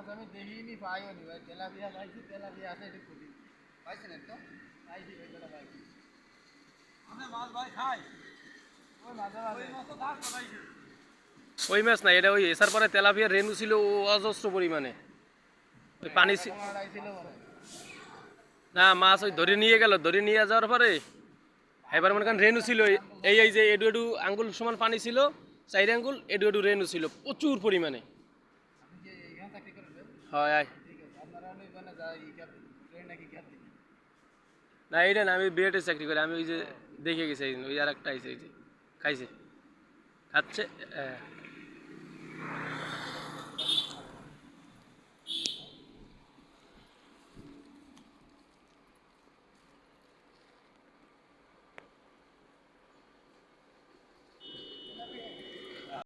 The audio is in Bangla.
মাছ আমি দেখিনি পাইও নি ভাই তেলাপিয়া পাইছি তেলাপিয়া আছে এটা খুবই পাইছেন তো পাইছি ওই কটা পাইছি। মাছ ভাই খাই। ওই মাছ ওই মাছ না এটা ওই এসার পরে তেলাপিয়ার রেনু ছিল ও অজস্র পরিমাণে ওই পানি মনে। না মাছ ওই ধরে নিয়ে গেল ধরে নিয়ে যাওয়ার পরে এবার মনে করেন রেনু ছিল এই এই যে এডু এডু আঙ্গুল সমান পানি ছিল চাইর আঙ্গুল এডু এডু রেনু ছিল প্রচুর পরিমাণে চাকরি হয় আয়। ঠিক আছে যা ই কাপ ট্রেন নাকি কাপ না এইটা না আমি বিএডে চাকরি করি আমি ওই যে দেখে গেছি ওই আর একটা এই যে খাইছে। খাচ্ছে